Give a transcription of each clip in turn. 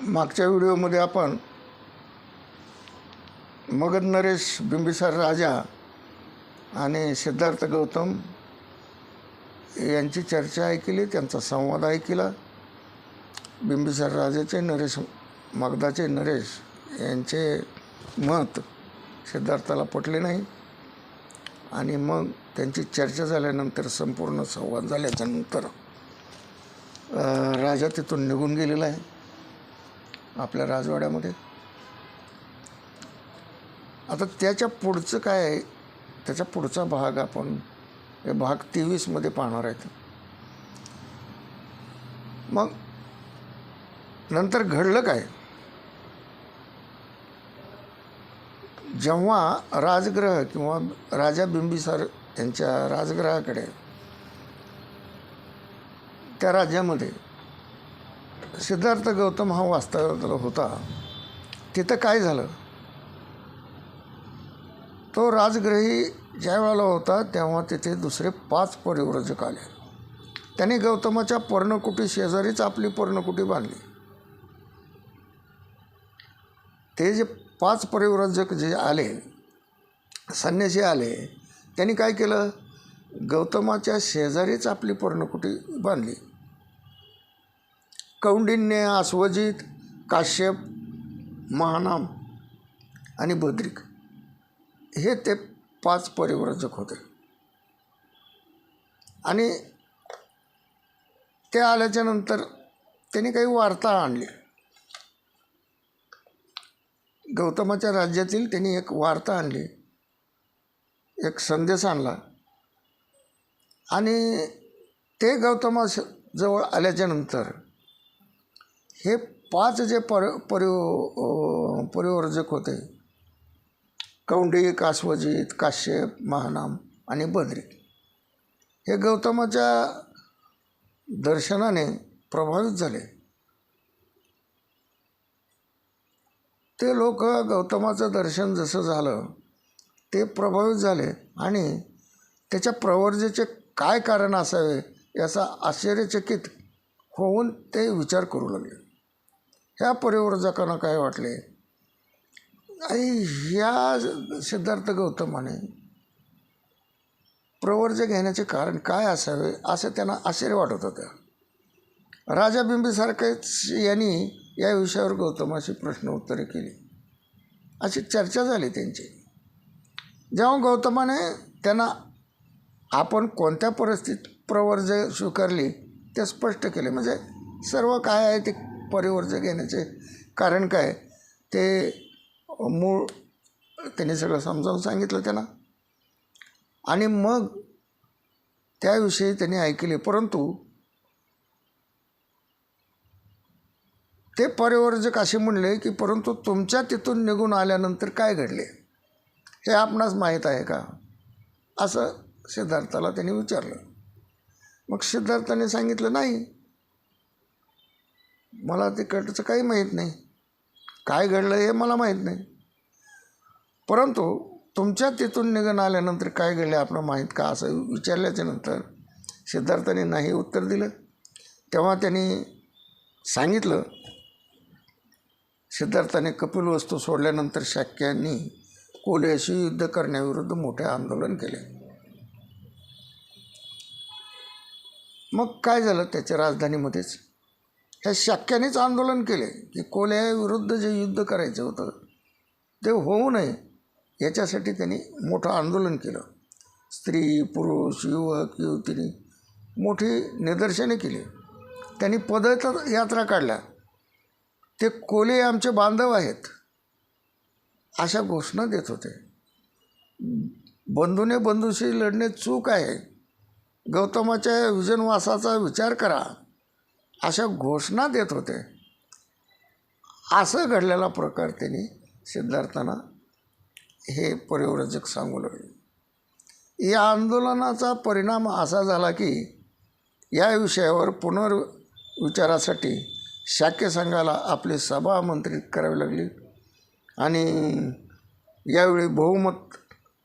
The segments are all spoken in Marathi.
मागच्या व्हिडिओमध्ये आपण मगध नरेश बिंबिसार राजा आणि सिद्धार्थ गौतम यांची चर्चा ऐकली त्यांचा संवाद ऐकला. बिंबिसार राजाचे नरेश मगधाचे नरेश यांचे मत सिद्धार्थाला पटले नाही. आणि मग त्यांची चर्चा झाल्यानंतर संपूर्ण संवाद झाल्याच्यानंतर राजा तिथून निघून गेलेला आहे. आपल्या राजवाड्यामध्ये. आता त्याच्या पुढचं काय आहे? त्याच्या पुढचा भाग आपण हे भाग तेवीसमध्ये पाहणार आहेत. मग नंतर घडलं काय? जेव्हा राजग्रह किंवा राजा बिंबिसार यांच्या राजग्रहाकडे त्या राज्यामध्ये सिद्धार्थ गौतम हा वास्तव्याला होता. तिथं काय झालं? तो राजग्रही ज्या वेळेला होता तेव्हा तिथे दुसरे पाच परिव्रजक आले. त्यांनी गौतमाच्या पर्णकुटी शेजारीच आपली पर्णकुटी बांधली. ते जे पाच परिव्रजक जे आले संन्यासी आले त्यांनी काय केलं? गौतमाच्या शेजारीच आपली पर्णकुटी बांधली. कौंडिन्य आश्वजित काश्यप महानाम आणि बद्रिक हे ते पाच परिव्रजक होते. आणि ते आल्याच्यानंतर त्यांनी काही वार्ता आणली. गौतमाच्या राज्यातील त्यांनी एक वार्ता आणली. एक संदेश आणला. आणि ते गौतमा जवळ आल्याच्यानंतर हे पाच जे पर परि परिवर्जक होते कौंडी कासवजित काश्यप महानाम आणि बद्री हे गौतमाच्या दर्शनाने प्रभावित झाले. ते लोक गौतमाचं दर्शन जसं झालं ते प्रभावित झाले आणि त्याच्या प्रवर्जेचे काय कारण असावे याचा आश्चर्यचकित होऊन ते विचार करू लागले. ह्या परिवर्जकांना काय वाटले? आणि ह्या सिद्धार्थ गौतमाने प्रवर्ज घेण्याचे कारण काय असावे असं त्यांना आश्चर्य वाटत होतं. राजा बिंबीसारखेच यांनी या विषयावर गौतमाशी प्रश्न उत्तरे केली. अशी चर्चा झाली त्यांची. जेव्हा गौतमाने त्यांना आपण कोणत्या परिस्थितीत प्रवर्ज स्वीकारली? ते स्पष्ट केले. म्हणजे सर्व काय आहे ते परिवर्ज घेण्याचे कारण काय? ते मूळ त्यांनी सगळं समजावून सांगितलं त्यांना. आणि मग त्याविषयी त्यांनी ऐकले परंतु ते परिवर्जक असे म्हणले की परंतु तुमच्या तिथून निघून आल्यानंतर काय घडले? हे आपणास माहीत आहे का? असं सिद्धार्थाला त्यांनी विचारलं. मग सिद्धार्थाने सांगितलं नाही मला तिकडचं काही माहीत नाही. काय घडलं हे मला माहीत नाही. परंतु तुमच्या तिथून निघून आल्यानंतर काय घडलं आपलं माहीत का असं विचारल्याच्या नंतर सिद्धार्थाने नाही उत्तर दिलं. तेव्हा त्यांनी सांगितलं सिद्धार्थाने कपिल वस्तू सोडल्यानंतर शाक्यांनी कोल्याशी युद्ध करण्याविरुद्ध मोठे आंदोलन केले. मग काय झालं? त्याच्या राजधानीमध्येच ह्या शाक्यानेच आंदोलन केले की कोल्याविरुद्ध जे युद्ध करायचं होतं ते होऊ नये याच्यासाठी त्यांनी मोठं आंदोलन केलं. स्त्री पुरुष युवक युवतींनी मोठी निदर्शने केली. त्यांनी पदयात्रा काढल्या. ते कोले आमचे बांधव आहेत अशा घोषणा देत होते. बंधूने बंधूशी लढणे चूक आहे. गौतमाच्या विजनवासाचा विचार करा. अशा घोषणा देत होते. असं घडलेला प्रकार त्यांनी सिद्धार्थांना हे परिव्रजक सांगू लागले या आंदोलनाचा परिणाम असा झाला की या विषयावर पुनर्विचारासाठी शाक्य संघाला आपली सभा आमंत्रित करावी लागली आणि यावेळी बहुमत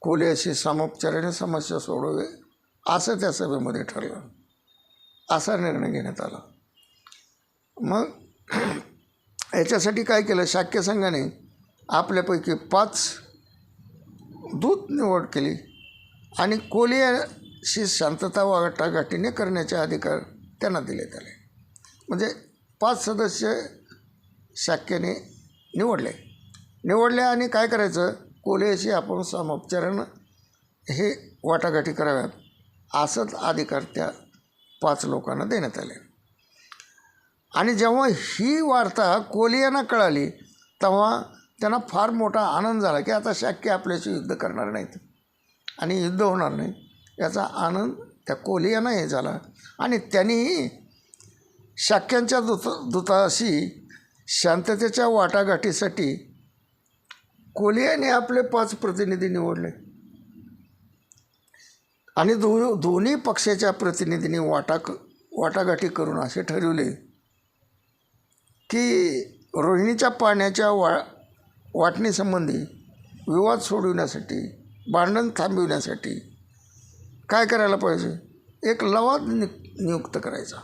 खोली अशी सामोपचाराने समस्या सोडवे असं त्या सभेमध्ये ठरलं. असा निर्णय घेण्यात आला. मग याच्यासाठी काय केलं? शाक्य संघाने आपल्यापैकी पाच दूत निवड केली आणि कोलियाशी शांतता वाटाघाटीने करण्याचे अधिकार त्यांना दिले आले म्हणजे पाच सदस्य शाक्याने निवडले. निवडले आणि काय करायचं? कोलियाशी आपण सामोपचारानं हे वाटाघाटी कराव्यात असंच अधिकार त्या पाच लोकांना देण्यात आले. आणि जेव्हा ही वार्ता कोलियांना कळाली तेव्हा त्यांना फार मोठा आनंद झाला की आता शाक्य आपल्याशी युद्ध करणार नाहीत. आणि युद्ध होणार नाही. याचा आनंद त्या कोलियांना हे झाला. आणि त्यांनी शाक्यांच्या दूत दूताशी शांततेच्या वाटाघाटीसाठी कोलियाने आपले पाच प्रतिनिधी निवडले. आणि दो दोन्ही पक्षाच्या प्रतिनिधींनी वाटा वाटाघाटी करून असे ठरवले. की रोहिणीच्या पाण्याच्या वा वाटणीसंबंधी विवाद सोडविण्यासाठी भांडण थांबविण्यासाठी काय करायला पाहिजे? एक लवाद नि नियुक्त करायचा.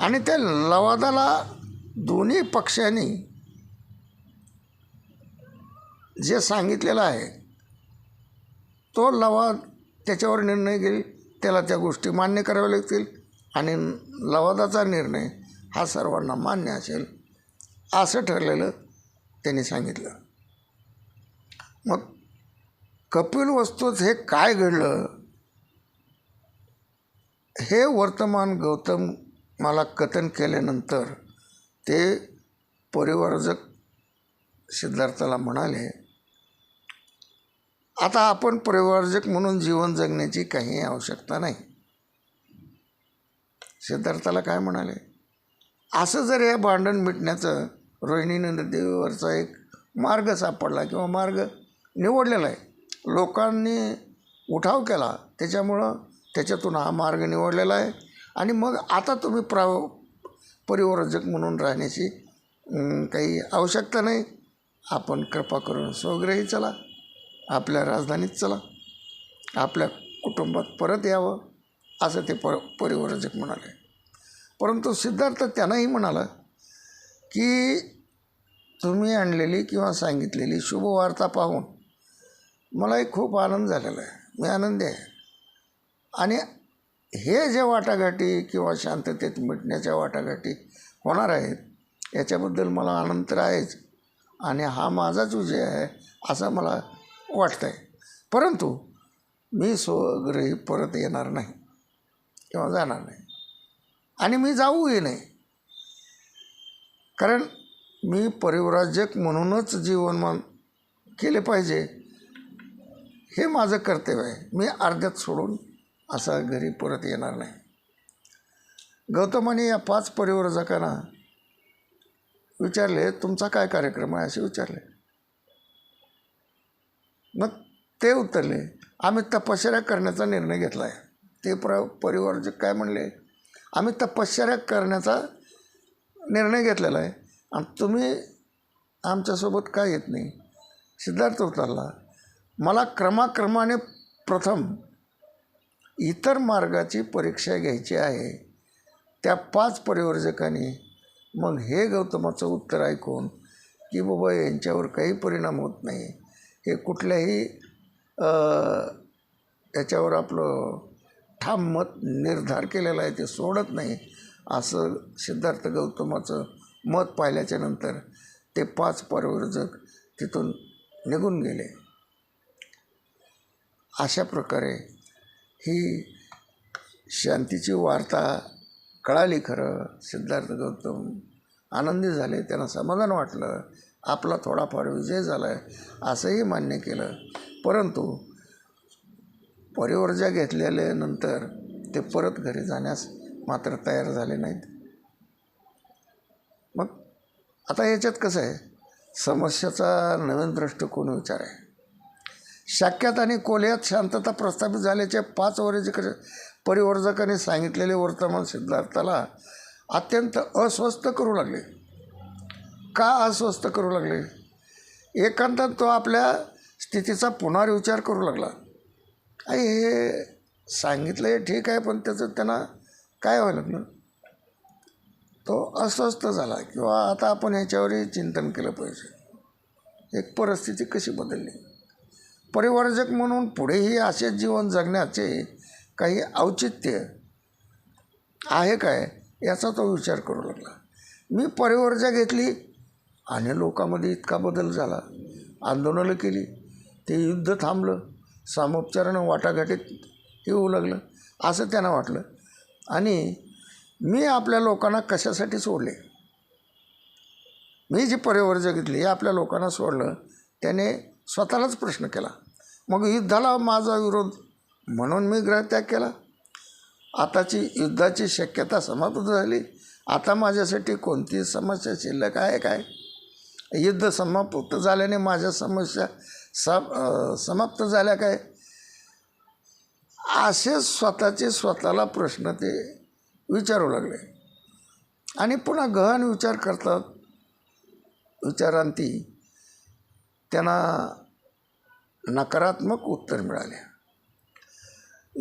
आणि त्या लवादाला दोन्ही पक्षांनी जे सांगितलेलं आहे तो लवाद त्याच्यावर निर्णय घेईल त्याला त्या गोष्टी मान्य कराव्या लागतील आणि लवादाचा निर्णय हा सर्वांना मान्य असेल असं ठरलेलं त्यांनी सांगितलं. मग कपिल वस्तूत हे काय घडलं? हे वर्तमान गौतम मला कथन केल्यानंतर ते परिवारजक सिद्धार्थाला म्हणाले आता आपण परिवारजक म्हणून जीवन जगण्याची काही आवश्यकता नाही. सिद्धार्थाला काय म्हणाले? असं जर हे भांडण मिटण्याचं रोहिणी नदीवरचा एक मार्ग सापडला किंवा मार्ग निवडलेला आहे. लोकांनी उठाव केला त्याच्यामुळं त्याच्यातून हा मार्ग निवडलेला आहे. आणि मग आता तुम्ही प्रा परिवर्जक म्हणून राहण्याची काही आवश्यकता नाही. आपण कृपा करून स्वग्रही चला आपल्या राजधानीत चला आपल्या कुटुंबात परत यावं असं ते प परिवर्जक म्हणाले. परंतु सिद्धार्थ त्यांनाही म्हणाला की तुम्ही आणलेली किंवा सांगितलेली शुभवार्ता पाहून मलाही खूप आनंद झालेला आहे. मी आनंदी आहे. आणि हे जे वाटाघाटी किंवा शांततेत मिटण्याच्या वाटाघाटी होणार आहेत याच्याबद्दल मला आनंद तर आहेच. आणि हा माझाच विजय आहे असं मला वाटतं आहे परंतु मी स्वगृही परत येणार नाही किंवा जाणार नाही. आणि मी जाऊही नाही. कारण मी परिवराजक म्हणूनच जीवनमान केले पाहिजे. हे माझं कर्तव्य आहे. मी अर्ध्यात सोडून असा घरी परत येणार नाही. गौतमाने या पाच परिवर्जकांना विचारले तुमचा काय कार्यक्रम आहे? असे विचारले. मग ते उत्तरले आम्ही तपश्चर्या करण्याचा निर्णय घेतला आहे ते प्र परिवारजक काय म्हणले? आम्ही तपश्चर्या करण्याचा निर्णय घेतलेला आहे. आणि तुम्ही आमच्यासोबत काय येत नाही. सिद्धार्थ उतरला. मला क्रमाक्रमाने प्रथम इतर मार्गाची परीक्षा घ्यायची आहे. त्या पाच परिवर्जकांनी मग हे गौतमाचं उत्तर ऐकून की बाबा यांच्यावर काही परिणाम होत नाही. हे कुठल्याही याच्यावर आपलं ठाम मत निर्धार केलेलं आहे ते सोडत नाही. असं सिद्धार्थ गौतमाचं मत पाहिल्याच्या नंतर ते पाच परिवर्जक तिथून निघून गेले. अशा प्रकारे ही शांतीची वार्ता कळाली खरं. सिद्धार्थ गौतम आनंदी झाले त्यांना समाधान वाटलं. आपला थोडाफार विजय झाला आहे असंही मान्य केलं. परंतु परिवर्जा घेतलेल्यानंतर ते परत घरी जाण्यास मात्र तयार झाले नाहीत. मग आता याच्यात कसं आहे? समस्याचा नवीन दृष्टिकोन विचार आहे. शाक्यात आणि कोल्यात शांतता प्रस्थापित झाल्याचे पाच वर्ष परिवर्जकाने सांगितलेले वर्तमान सिद्धार्थाला अत्यंत अस्वस्थ करू लागले. का अस्वस्थ करू लागले? एकांतात तो आपल्या स्थितीचा पुनर्विचार करू लागला. आई हे सांगितलं हे ठीक आहे पण त्याचं त्यांना काय व्हायला लागलं? तो अस्वस्थ झाला किंवा आता आपण ह्याच्यावरही चिंतन केलं पाहिजे. एक परिस्थिती कशी बदलली? परिवर्जक म्हणून पुढेही असे जीवन जगण्याचे काही औचित्य आहे काय याचा तो विचार करू लागला. मी परिवर्जा घेतली आणि लोकांमध्ये इतका बदल झाला. आंदोलनं केली. ते युद्ध थांबलं. सामोपचारानं वाटाघाटीत येऊ लागलं. असं त्यांना वाटलं. आणि मी आपल्या लोकांना कशासाठी सोडले? मी जी परिवर्ज जगितले हे आपल्या लोकांना सोडलं. त्याने स्वतःलाच प्रश्न केला. मग युद्धाला माझा विरोध? म्हणून मी ग्रहत्याग केला. आताची युद्धाची शक्यता समाप्त झाली. आता माझ्यासाठी कोणती समस्या शिल्लक आहे काय? युद्ध समाप्त झाल्याने माझ्या समस्या सम समाप्त झाल्या काय? असे स्वतःचे स्वतःला प्रश्न ते विचारू लागले. आणि पुन्हा गहन विचार करतात. विचारांती त्यांना नकारात्मक उत्तर मिळाले.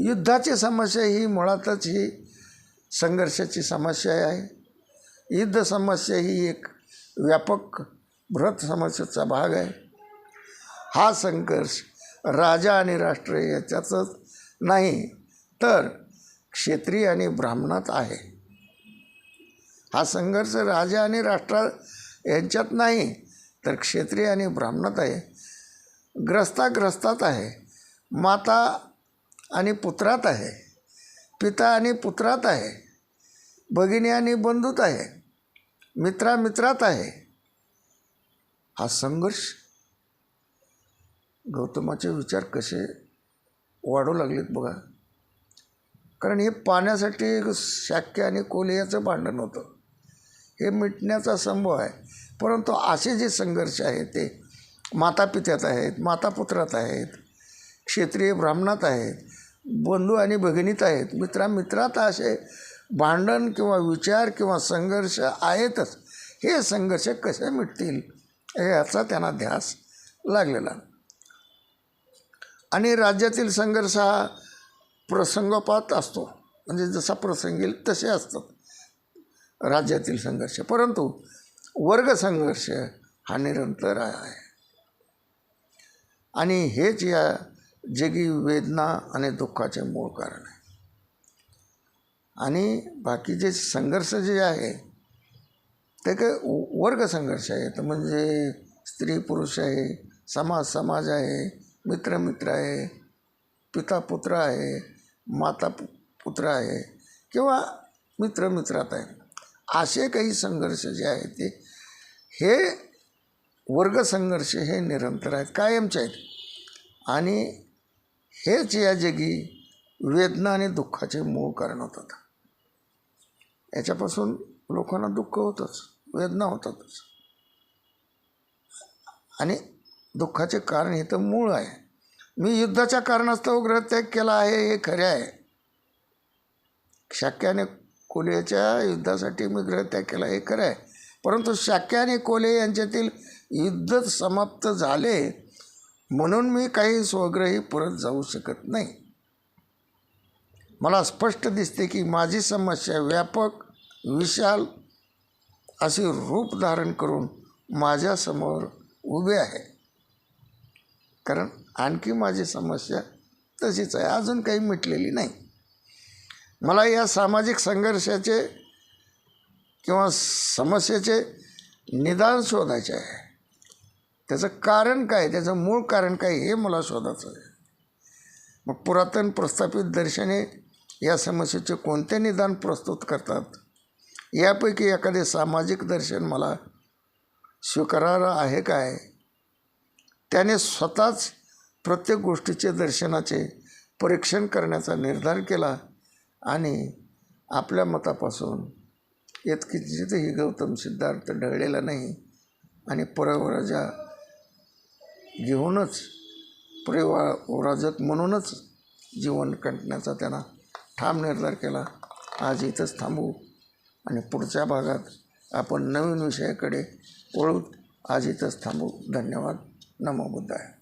युद्धाची समस्या ही मुळातच ही संघर्षाची समस्या आहे. युद्ध समस्या ही एक व्यापक बृहत समस्येचा भाग आहे. हा संघर्ष राजा आणि राष्ट्र याच्यातच नाही तर क्षेत्रीय आणि ब्राह्मणात आहे. हा संघर्ष राजा आणि राष्ट्रा यांच्यात नाही तर क्षेत्रीय आणि ब्राह्मणात आहे. ग्रस्ताग्रस्तात आहे माता आणि पुत्रात आहे पिता आणि पुत्रात आहे भगिनी आणि बंधूत आहे मित्रा मित्रात आहे. हा संघर्ष गौतमाचे विचार कसे वाढू लागलेत बघा. कारण हे पाण्यासाठी शाक्य आणि कोले याचं भांडण होतं. हे मिटण्याचा संभव आहे. परंतु असे जे संघर्ष आहेत ते मातापित्यात आहेत मातापुत्रात आहेत क्षेत्रीय ब्राह्मणात आहेत बंधू आणि भगिनीत आहेत. मित्रा मित्रात असे भांडण किंवा विचार किंवा संघर्ष आहेतच. हे संघर्ष कसे मिटतील याचा त्यांना ध्यास लागलेला. आणि राज्यातील संघर्ष हा प्रसंगोपात असतो. म्हणजे जसा प्रसंग येईल तसे असतात राज्यातील संघर्ष. परंतु वर्ग संघर्ष हा निरंतर आहे. आणि हेच या जगी वेदना आणि दुःखाचे मूळ कारण आहे. आणि बाकीचे संघर्ष जे आहे ते काय वर्ग संघर्ष आहे तर म्हणजे स्त्री पुरुष आहे समाज समाज आहे मित्र मित्र आहे पिता पुत्र आहे माता पुत्र आहे किंवा मित्र मित्रात आहे. असे काही संघर्ष जे आहेत ते हे वर्ग संघर्ष हे निरंतर आहेत कायमचे आहेत. आणि हेच या जगी वेदना आणि दुःखाचे मूळ कारण होतात. याच्यापासून लोकांना दुःख होतंच वेदना होतातच. आणि दुःखाचे कारण हे तर मूळ आहे. मी युद्धाच्या कारणास्तव ग्रहत्याग केला आहे हे खरे आहे. शाक्याने कोलेच्या युद्धासाठी मी ग्रहत्याग केला हे खरं आहे. परंतु शाक्य आणि यांच्यातील युद्ध समाप्त झाले म्हणून मी काही स्वग्रही परत जाऊ शकत नाही. मला स्पष्ट दिसते की माझी समस्या व्यापक विशाल असे रूप धारण करून माझ्यासमोर उभे आहे. कारण आणखी माझी समस्या तशीच आहे. अजून काही मिटलेली नाही. मला या सामाजिक संघर्षाचे किंवा समस्येचे निदान शोधायचे आहे. त्याचं कारण काय त्याचं मूळ कारण काय हे मला शोधायचं आहे. मग पुरातन प्रस्थापित दर्शने या समस्येचे कोणते निदान प्रस्तुत करतात? यापैकी एखादे सामाजिक दर्शन मला स्वीकारार्ह आहे काय? त्याने स्वतःच प्रत्येक गोष्टीचे दर्शनाचे परीक्षण करण्याचा निर्धार केला आणि आपल्या मतापासून इतकी गौतम सिद्धार्थ ढळलेला नाही आणि परवराजा घेऊनच परिवाराजक म्हणूनच जीवन कंटण्याचा त्यांना ठाम निर्धार केला. आज इथंच थांबू आणि पुढच्या भागात आपण नवीन विषयाकडे वळू. आज इथंच थांबू. धन्यवाद. नमो बुद्धाय.